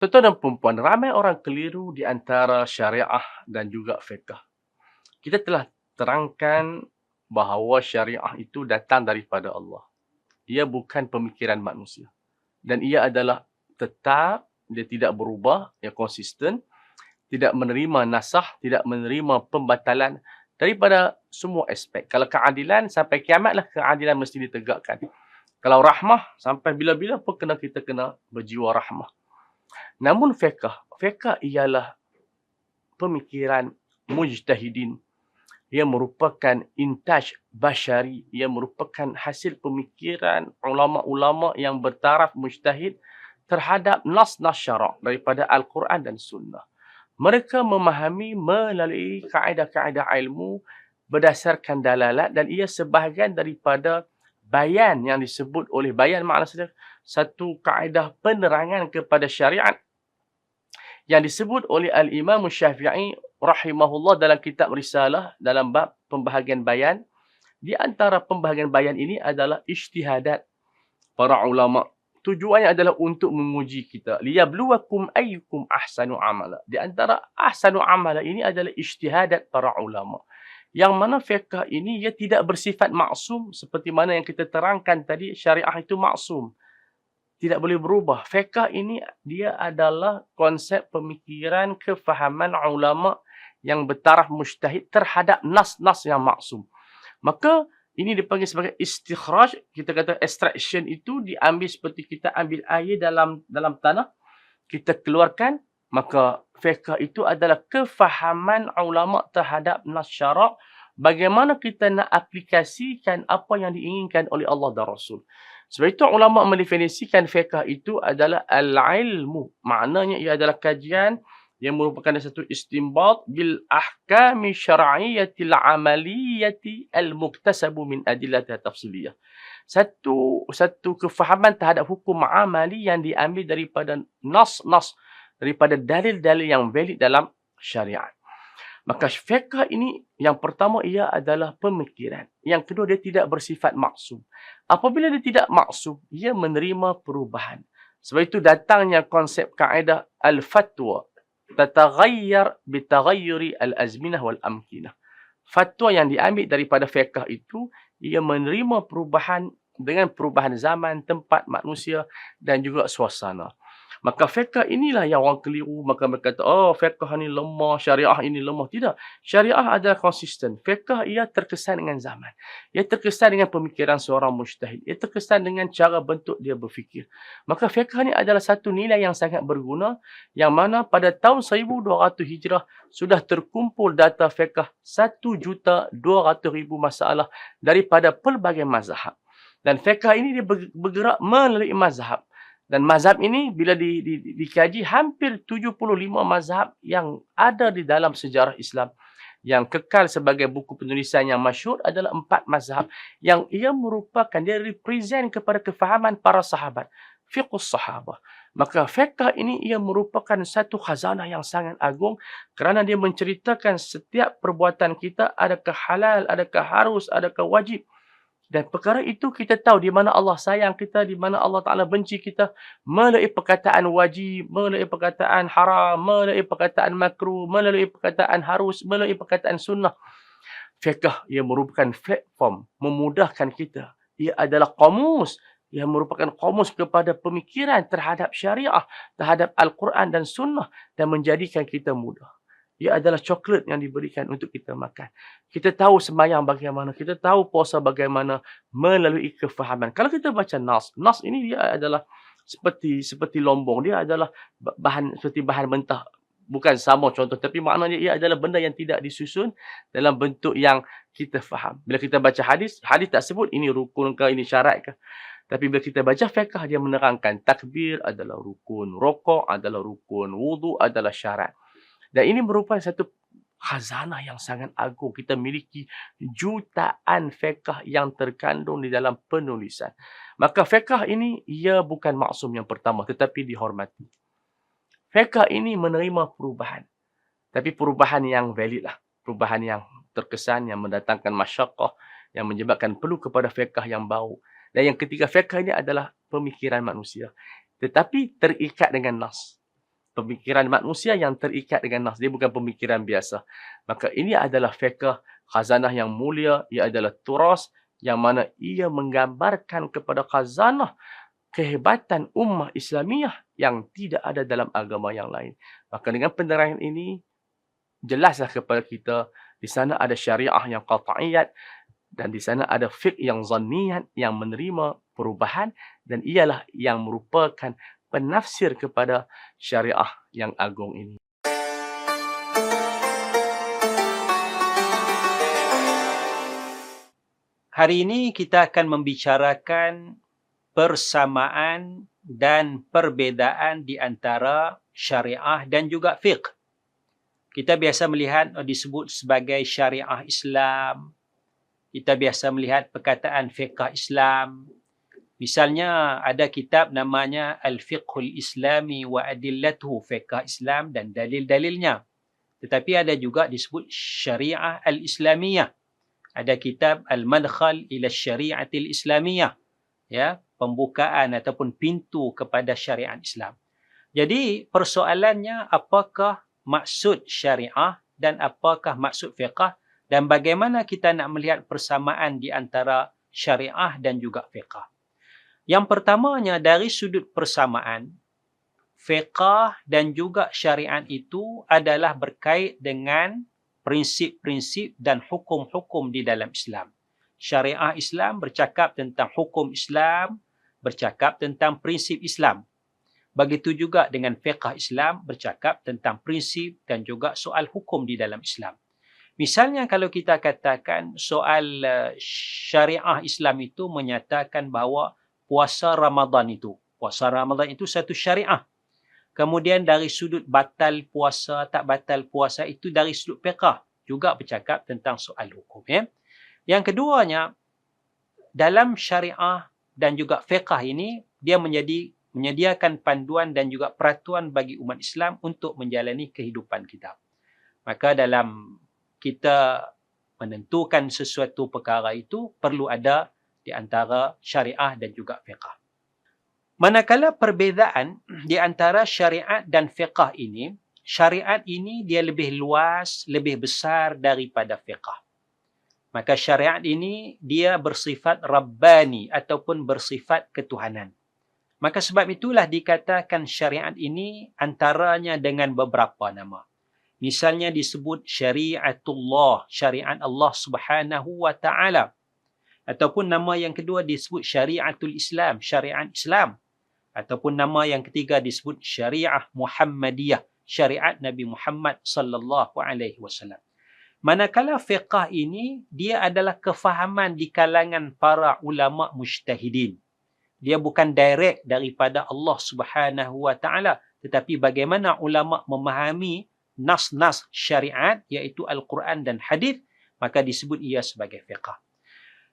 Tuan dan perempuan, ramai orang keliru di antara syariah dan juga fiqh. Kita telah terangkan bahawa syariah itu datang daripada Allah. Ia bukan pemikiran manusia. Dan ia adalah tetap, dia tidak berubah, ia konsisten, tidak menerima nasah, tidak menerima pembatalan daripada semua aspek. Kalau keadilan, sampai kiamatlah keadilan mesti ditegakkan. Kalau rahmah, sampai bila-bila pun kena kita kena berjiwa rahmah. Namun fiqh, fiqh ialah pemikiran mujtahidin yang merupakan intaj bashari, yang merupakan hasil pemikiran ulama-ulama yang bertaraf mujtahid terhadap nas-nas syarak daripada Al-Quran dan Sunnah. Mereka memahami melalui kaedah-kaedah ilmu berdasarkan dalalat dan ia sebahagian daripada bayan yang disebut oleh bayan maknanya satu kaedah penerangan kepada syariat yang disebut oleh Al-Imam Syafi'i rahimahullah dalam kitab Risalah dalam bab pembahagian bayan. Di antara pembahagian bayan ini adalah ijtihadat para ulama. Tujuannya adalah untuk menguji kita. Liyabluwakum ayyukum ahsanu amala. Di antara ahsanu amala ini adalah ijtihadat para ulama. Yang mana fiqh ini ia tidak bersifat maksum seperti mana yang kita terangkan tadi syariah itu maksum tidak boleh berubah. Fiqh ini dia adalah konsep pemikiran kefahaman ulama yang bertaraf mujtahid terhadap nas-nas yang maksum. Maka ini dipanggil sebagai istikhraj. Kita kata extraction itu diambil seperti kita ambil air dalam dalam tanah. Kita keluarkan. Maka fiqh itu adalah kefahaman ulama terhadap nas syarak. Bagaimana kita nak aplikasikan apa yang diinginkan oleh Allah dan Rasul. Sebab itu ulama mendefinisikan fiqh itu adalah al-ilmu. Maknanya ia adalah kajian yang merupakan satu istimbat bil ahkami syar'iyyatil amaliyati al-muktasabu min adillati tafsiliyah. Satu satu kefahaman terhadap hukum amali yang diambil daripada nas-nas daripada dalil-dalil yang valid dalam syariat. Maka fiqh ini yang pertama ia adalah pemikiran. Yang kedua dia tidak bersifat maksum. Apabila dia tidak maksum, ia menerima perubahan. Sebab itu datangnya konsep kaedah al-fatwa tataghayyar bitaghayyuri al-azminah wal amkinah. Fatwa yang diambil daripada fiqh itu ia menerima perubahan dengan perubahan zaman, tempat manusia dan juga suasana. Maka fiqh inilah yang orang keliru. Maka mereka kata, oh fiqh ini lemah, syariah ini lemah. Tidak. Syariah adalah konsisten. Fiqh ia terkesan dengan zaman. Ia terkesan dengan pemikiran seorang mujtahid. Ia terkesan dengan cara bentuk dia berfikir. Maka fiqh ini adalah satu nilai yang sangat berguna. Yang mana pada tahun 1200 Hijrah sudah terkumpul data fiqh 1,200,000 masalah daripada pelbagai mazhab. Dan fiqh ini dia bergerak melalui mazhab. Dan mazhab ini bila di, di, di, dikaji hampir 75 mazhab yang ada di dalam sejarah Islam. Yang kekal sebagai buku penulisan yang masyhur adalah empat mazhab yang ia merupakan dia represent kepada kefahaman para sahabat. Fiqh sahabah. Maka fiqh ini ia merupakan satu khazanah yang sangat agung kerana dia menceritakan setiap perbuatan kita adakah halal adakah harus adakah wajib dan perkara itu kita tahu di mana Allah sayang kita, di mana Allah Ta'ala benci kita. Melalui perkataan wajib, melalui perkataan haram, melalui perkataan makruh, melalui perkataan harus, melalui perkataan sunnah. Fiqh ia merupakan platform memudahkan kita. Ia adalah komus yang merupakan komus kepada pemikiran terhadap syariah, terhadap Al-Quran dan sunnah dan menjadikan kita mudah. Ia adalah coklat yang diberikan untuk kita makan. Kita tahu sembahyang bagaimana. Kita tahu puasa bagaimana melalui kefahaman. Kalau kita baca Nas. Nas ini dia adalah seperti seperti lombong. Dia adalah bahan seperti bahan mentah. Bukan sama contoh. Tapi maknanya ia adalah benda yang tidak disusun dalam bentuk yang kita faham. Bila kita baca hadis. Hadis tak sebut ini rukun ke, ini syarat ke. Tapi bila kita baca fiqh, dia menerangkan takbir adalah rukun. Rokok adalah rukun. Wudu adalah syarat. Dan ini merupakan satu khazanah yang sangat agung. Kita miliki jutaan fiqah yang terkandung di dalam penulisan. Maka fiqah ini, ia bukan maksum yang pertama tetapi dihormati. Fiqah ini menerima perubahan. Tapi perubahan yang valid lah. Perubahan yang terkesan, yang mendatangkan masyarakat, yang menyebabkan perlu kepada fiqah yang baru. Dan yang ketiga, fiqah ini adalah pemikiran manusia. Tetapi terikat dengan nas pemikiran manusia yang terikat dengan nas. Dia bukan pemikiran biasa. Maka ini adalah fiqh khazanah yang mulia. Ia adalah turas yang mana ia menggambarkan kepada khazanah kehebatan ummah Islamiah yang tidak ada dalam agama yang lain. Maka dengan penerangan ini, jelaslah kepada kita di sana ada syariah yang qat'iyat dan di sana ada fiqh yang zanniyat yang menerima perubahan dan ialah yang merupakan penafsir kepada syariah yang agung ini. Hari ini kita akan membicarakan persamaan dan perbezaan di antara syariah dan juga fiqh. Kita biasa melihat oh, disebut sebagai syariah Islam. Kita biasa melihat perkataan fiqh Islam. Misalnya ada kitab namanya Al-Fiqhul Islami wa Adillatuhu Fiqh Islam dan dalil-dalilnya. Tetapi ada juga disebut Syariah Al-Islamiyah. Ada kitab Al-Madkhal ila Syariatil Islamiyah. Ya, pembukaan ataupun pintu kepada syariat Islam. Jadi persoalannya apakah maksud syariah dan apakah maksud fiqah dan bagaimana kita nak melihat persamaan di antara syariah dan juga fiqah. Yang pertamanya dari sudut persamaan, fiqah dan juga syariat itu adalah berkait dengan prinsip-prinsip dan hukum-hukum di dalam Islam. Syariah Islam bercakap tentang hukum Islam, bercakap tentang prinsip Islam. Begitu juga dengan fiqh Islam bercakap tentang prinsip dan juga soal hukum di dalam Islam. Misalnya kalau kita katakan soal uh, syariah Islam itu menyatakan bahawa puasa Ramadan itu, puasa Ramadan itu satu syariah. Kemudian dari sudut batal puasa, tak batal puasa itu dari sudut fiqh juga bercakap tentang soal hukum. Ya. Yang keduanya, dalam syariah dan juga fiqah ini dia menjadi menyediakan panduan dan juga peraturan bagi umat Islam untuk menjalani kehidupan kita. Maka dalam kita menentukan sesuatu perkara itu perlu ada di antara syariah dan juga fiqah. Manakala perbezaan di antara syariat dan fiqah ini, syariat ini dia lebih luas, lebih besar daripada fiqah. Maka syariat ini dia bersifat Rabbani ataupun bersifat ketuhanan. Maka sebab itulah dikatakan syariat ini antaranya dengan beberapa nama. Misalnya disebut syariatullah, syariat Allah subhanahu wa ta'ala. Ataupun nama yang kedua disebut syariatul Islam, syariat Islam. Ataupun nama yang ketiga disebut syariah Muhammadiyah, syariat Nabi Muhammad sallallahu alaihi wasallam. Manakala fiqah ini, dia adalah kefahaman di kalangan para ulama mujtahidin. Dia bukan direct daripada Allah subhanahu wa ta'ala. Tetapi bagaimana ulama memahami nas-nas syariat, iaitu Al-Quran dan hadis, maka disebut ia sebagai fiqah.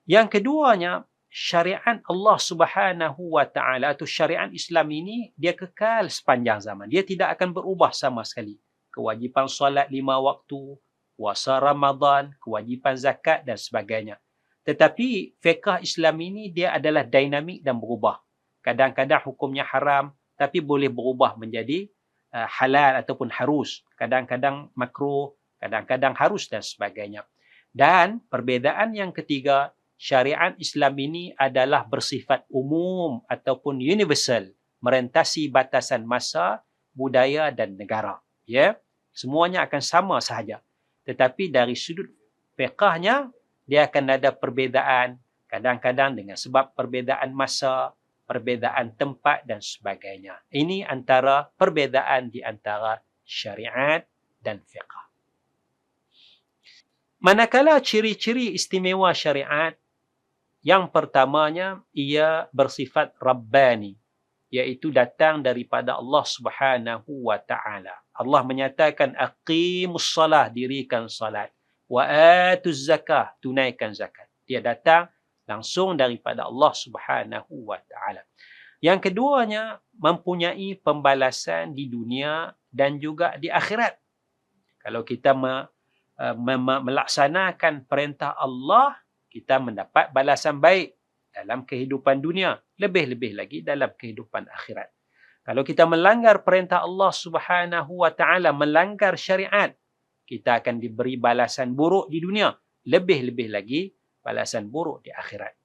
Yang keduanya, syariat Allah subhanahu wa ta'ala atau syariat Islam ini, dia kekal sepanjang zaman. Dia tidak akan berubah sama sekali. Kewajipan solat lima waktu, puasa Ramadan, kewajipan zakat dan sebagainya. Tetapi fiqah Islam ini dia adalah dinamik dan berubah. Kadang-kadang hukumnya haram tapi boleh berubah menjadi uh, halal ataupun harus. Kadang-kadang makruh, kadang-kadang harus dan sebagainya. Dan perbezaan yang ketiga, syariat Islam ini adalah bersifat umum ataupun universal, merentasi batasan masa, budaya dan negara. Ya, semuanya akan sama sahaja. Tetapi dari sudut fiqahnya, dia akan ada perbezaan. Kadang-kadang dengan sebab perbezaan masa, perbezaan tempat dan sebagainya. Ini antara perbezaan di antara syariat dan fiqah. Manakala ciri-ciri istimewa syariat, yang pertamanya ia bersifat Rabbani iaitu datang daripada Allah Subhanahu wa taala. Allah menyatakan aqimus salah dirikan salat wa atuz zakah tunaikan zakat. Dia datang langsung daripada Allah Subhanahu wa taala. Yang keduanya mempunyai pembalasan di dunia dan juga di akhirat. Kalau kita uh, me, me, melaksanakan perintah Allah, kita mendapat balasan baik dalam kehidupan dunia, lebih-lebih lagi dalam kehidupan akhirat. Kalau kita melanggar perintah Allah Subhanahu wa taala, melanggar syariat, kita akan diberi balasan buruk di dunia, lebih-lebih lagi balasan buruk di akhirat.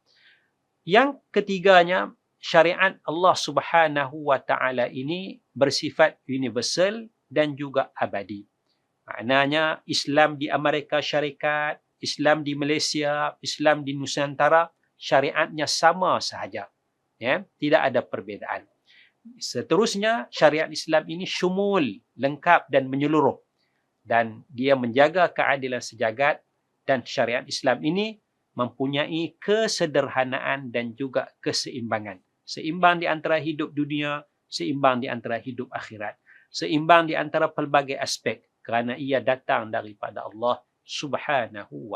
Yang ketiganya, syariat Allah Subhanahu wa taala ini bersifat universal dan juga abadi. Maknanya Islam di Amerika Syarikat, Islam di Malaysia, Islam di Nusantara, syariatnya sama sahaja. Ya, tidak ada perbezaan. Seterusnya, syariat Islam ini syumul, lengkap dan menyeluruh. Dan dia menjaga keadilan sejagat dan syariat Islam ini mempunyai kesederhanaan dan juga keseimbangan. Seimbang di antara hidup dunia, seimbang di antara hidup akhirat. Seimbang di antara pelbagai aspek kerana ia datang daripada Allah Subhanahu wa